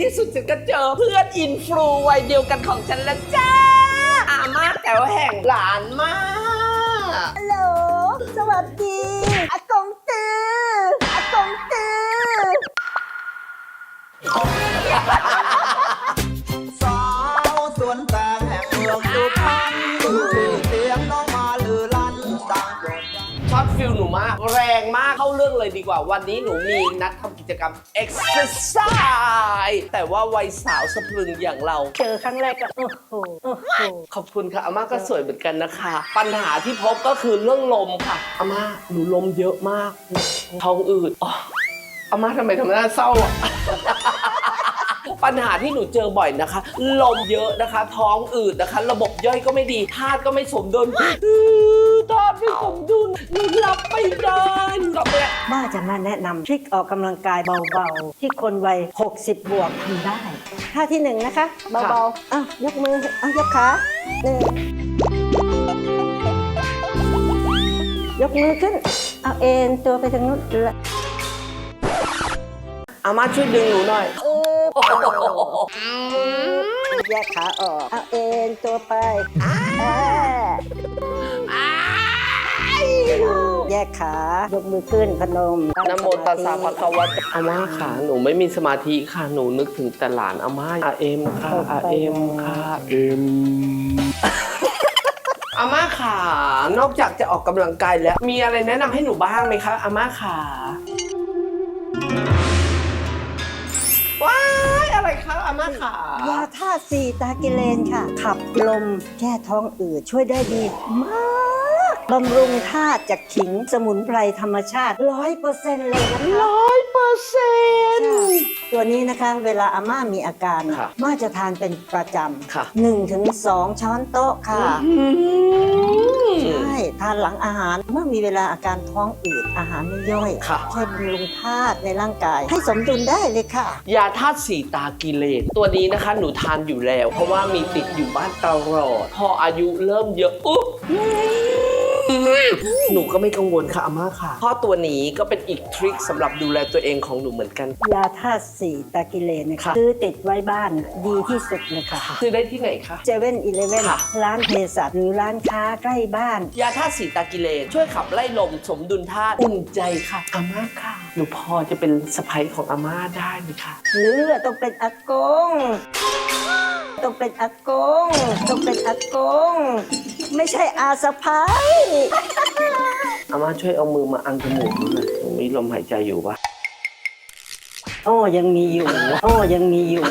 ที่สุดฉันก็เจอเพื่อนอินฟลูวัยเดียวกันของฉันแล้วจ้าอามาแต๋วแห่งหลานมาก มาก แรงมากเข้าเรื่องเลยดีกว่า วันนี้หนูมีนัดทำกิจกรรม exercise แต่ว่าวัยสาวสะพรึงอย่างเรา เจอครั้งแรกก็โอ้โหโอ้โหขอบคุณค่ะอาม่าก็สวยเหมือนกันนะคะ ปัญหาที่พบก็คือเรื่องลมค่ะอาม่าหนูลมเยอะมากท้องอืดอ๋ออาม่าทำไมทำหน้าเศร้าอะปัญหาที่หนูเจอบ่อยนะคะ ลมเยอะนะคะ ท้องอืดนะคะ ระบบย่อยก็ไม่ดีธาตุก็ไม่สมดุล อื้อธาตุไม่สมดุลหนูรับไม่ได้หนูรับไม่ได้บ้าจะมาแนะนำทริคออกกำลังกายเบาๆ ที่คนวัย 60 บวกทำได้ ท่าที่หนึ่งนะคะ เบาๆอะยกมืออะยกขาหนึ่งยกมือขึ้น เอาเอ็นตัวไปทางนู้นละอาม่าช่วยดึงหนูหน่อย เออแยกขาออก เอาเอ็นตัวไป กขายกมือขึ้นพนมนะโมตัสสะภะคะวะโตอาม่าค่ะ หนูไม่มีสมาธิค่ะ หนูนึกถึงแต่หลานอาม่าอาเอ็มค่ะอาเอ็มค่ะเอ็มอาม่าค่ะนอกจากจะออกกำลังกายแล้ว มีอะไรแนะนำให้หนูบ้างไหมคะอาม่าค่ะว้ายอะไรคะอาม่าค่ะยาธาตุสีตากิเลนค่ะ ขับลมแก้ท้องอืดช่วยได้ดีมาก บำรุงธาตุจากขิงสมุนไพรธรรมชาติร้อยเปอร์เซ็นต์เลยนะคะร้อยเปอร์เซ็นต์ตัวนี้นะคะเวลาอาม่ามีอาการค่ะม่าจะทานเป็นประจค่ะำหนึ่งถึงสองช้อนโต๊ะค่ะอืมใช่ ทานหลังอาหารเมื่อมีเวลาอาการท้องอืดอาหารไม่ย่อยค่ะ ช่วยบำรุงธาตุในร่างกาย ให้สมดุลได้เลยค่ะ ยาธาตุสีตากิเลนตัวนี้นะคะ หนูทานอยู่แล้ว เพราะว่ามีติดอยู่บ้านตลอด พออายุเริ่มเยอะอุ๊บ หนูก็ไม่กังวลค่ะอาม่าค่ะเพราะตัวนี้ก็เป็นอีกทริคสำหรับดูแลตัวเองของหนูเหมือนกัน ยาธาตุสีตากิเลนเนยค่ะซื้อติดไว้บ้านดีที่สุดเลยค่ะซื้อได้ที่ไหนคะเซเว่นอีเลเว่นค่ะ ร้านเภสัชหรือร้านค้าใกล้บ้าน ยาธาตุสีตากิเลนช่วยขับไล่ลมสมดุลธาตุอุ่นใจค่ะอาม่าค่ะ หนูพอจะเป็นสะใภ้ของอาม่าได้ไหมคะ หรือต้องเป็นอากง ต้องเป็นอากง ต้องเป็นอากง ไม่ใช่อาสะพ้ายอาม่าช่วยเอามือมาอังจมูกหนูหน่อยหนูมีลมหายใจอยู่ปะโอ้ยังมีอยู่โอ้ยังมีอยู่